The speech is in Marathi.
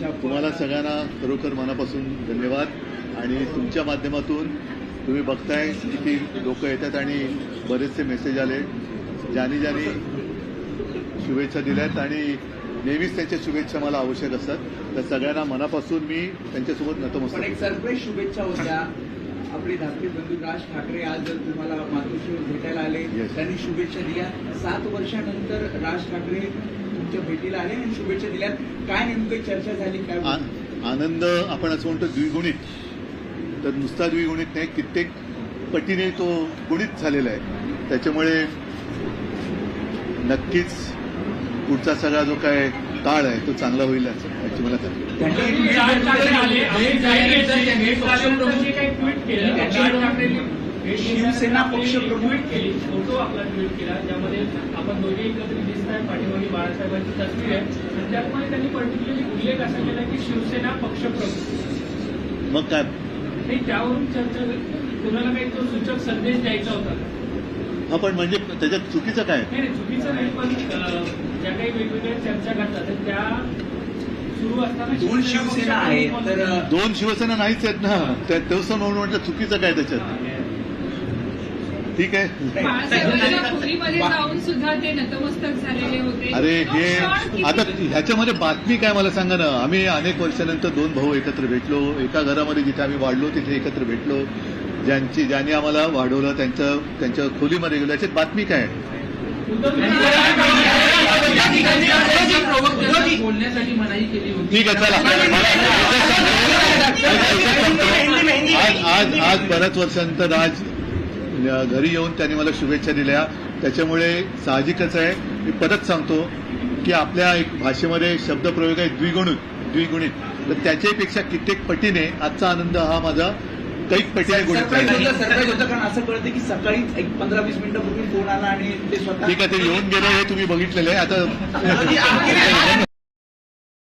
तुम्हाला सगळ्यांना खरोखर मनापासून धन्यवाद. आणि तुमच्या माध्यमातून तुम्ही बघताय किती लोक येतात आणि बरेचसे मेसेज आले. ज्यांनी ज्यांनी शुभेच्छा दिल्यात आणि नेहमीच त्यांच्या शुभेच्छा मला आवश्यक असतात. तर सगळ्यांना मनापासून मी त्यांच्यासोबत नतमस्तक एक सरप्राईज शुभेच्छा होत्या. आपले धाकटे बंधू राज ठाकरे आज जर तुम्हाला मातोश्रीवर भेटायला आले. त्यांनी शुभेच्छा दिल्या. सात वर्षानंतर राज ठाकरे तुमच्या भेटीला आले आणि शुभेच्छा दिल्या. काय नेमकं चर्चा झाली काय आनंद आपण असं म्हणतो द्विगुणित. तर नुसता द्विगुणित नाही कित्येक पटीने तो गुणित झालेला आहे. त्याच्यामुळे नक्कीच पुढचा सगळा जो काय काळ आहे तो चांगला होईल असं याची मला शिवसेना पक्षप्रमुख- ट्विट केली फोटो आपला ट्विट केला ज्यामध्ये आपण दोघे एकत्र दिसत आहे पाठीमागे बाळासाहेबांची तस्वीर आहे त्यामध्ये त्यांनी पर्टिक्युलरली उल्लेख असा केला की शिवसेना पक्षप्रमुख मग काय? आणि त्यावरून चर्चा कुणाला काही तो सूचक संदेश द्यायचा होता हा पण म्हणजे त्याच्यात चुकीचं काय? नाही नाही, चुकीचं नाही पण काही वेगवेगळ्या चर्चा घडतात तर त्या सुरू असताना दोन शिवसेना आहेत पक्षप्रमुख तर दोन शिवसेना नाहीच आहेत ना. त्या तसं म्हणून म्हटलं चुकीचं काय त्याच्यात? ठीक आहे. अरे हे आता ह्याच्यामध्ये बातमी काय मला सांगा ना. आम्ही अनेक वर्षानंतर दोन भाऊ एकत्र भेटलो. एका घरामध्ये जिथे आम्ही वाढलो तिथे एकत्र भेटलो. ज्यांची ज्यांनी आम्हाला वाढवलं त्यांचं त्यांच्या खोलीमध्ये गेलो. याच्यात बातमी काय उद्धव ठाकरे बोलण्यासाठी मनाई केली होती ठीक आहे चला आज आज आज बऱ्याच वर्षानंतर आज घरी येऊन त्यांनी मला शुभेच्छा दिल्या त्याच्यामुळे साहजिकच आहे मी परत सांगतो की आपल्या एक भाषेमध्ये शब्दप्रयोग आहे द्विगुणित द्विगुणित तर त्याच्यापेक्षा कित्येक पटीने आजचा आनंद हा माझा कैक पटीने गुणित असं कळतं की सकाळीच एक पंधरा वीस मिनिटापूर्वी फोन आला आणि ते स्वतः ठीक आहे ते येऊन गेले हे तुम्ही बघितलेलं आहे आता